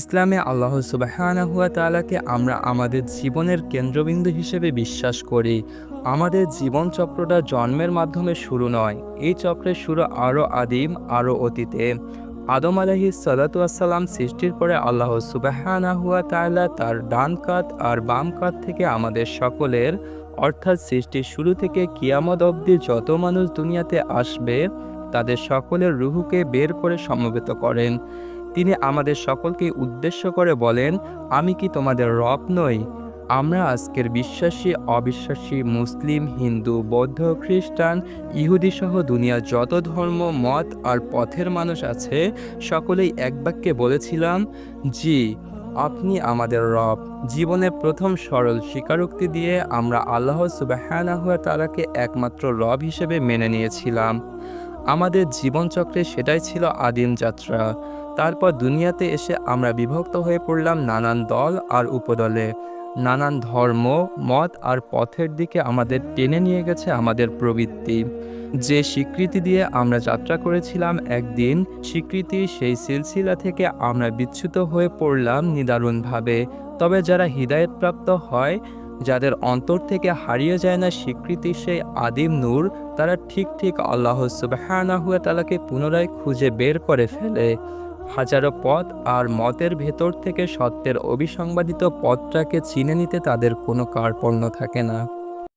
ইসলামে আল্লাহ সুবাহানাহুয়া তালাকে আমরা আমাদের জীবনের কেন্দ্রবিন্দু হিসেবে বিশ্বাস করি। আমাদের জীবন চক্রটা জন্মের মাধ্যমে শুরু নয়, এই চক্রের শুরু আরও আদিম, আরও অতীতে। আদম আলহি সালাতাম সৃষ্টির পরে আল্লাহ সুবাহানাহুয়া তাআলা তার ডান কাত আর বাম কাত থেকে আমাদের সকলের, অর্থাৎ সৃষ্টির শুরু থেকে কিয়ামত অবধি যত মানুষ দুনিয়াতে আসবে, তাদের সকলের রুহুকে বের করে সমবেত করেন। তিনি আমাদের সকলকে উদ্দেশ্য করে বলেন, আমি কি তোমাদের রব নই? আমরা আজকের বিশ্বাসী, অবিশ্বাসী, মুসলিম, হিন্দু, বৌদ্ধ, খ্রিস্টান, ইহুদি সহ দুনিয়ার যত ধর্ম, মত আর পথের মানুষ আছে, সকলেই এক বাক্যে বলেছিলাম, জি, আপনি আমাদের রব। জীবনের প্রথম সরল স্বীকারোক্তি দিয়ে আমরা আল্লাহ সুবাহানাহুয়া তালাকে একমাত্র রব হিসেবে মেনে নিয়েছিলাম। আমাদের জীবনচক্রে সেটাই ছিল আদিম যাত্রা। তারপর দুনিয়াতে এসে আমরা বিভক্ত হয়ে পড়লাম নানান দল আর উপদলে। নানান ধর্ম, মত আর পথের দিকে আমাদের টেনে নিয়ে গেছে আমাদের প্রবৃত্তি। যে স্বীকৃতি দিয়ে আমরা যাত্রা করেছিলাম একদিন, স্বীকৃতি সেই সিলসিলা থেকে আমরা বিচ্যুত হয়ে পড়লাম নিদারুণভাবে। তবে যারা হৃদায়তপ্রাপ্ত হয়, যাদের অন্তর থেকে হারিয়ে যায় না স্বীকৃতি সেই আদিম নূর, তারা ঠিক ঠিক আল্লাহ সুবাহানাহুয়া তালাকে পুনরায় খুঁজে বের করে ফেলে। হাজারো পথ আর মতের ভেতর থেকে সত্যের অবিসংবাদিত পথটাকে চিনে নিতে তাদের কোনো কার্পণ্য থাকে না।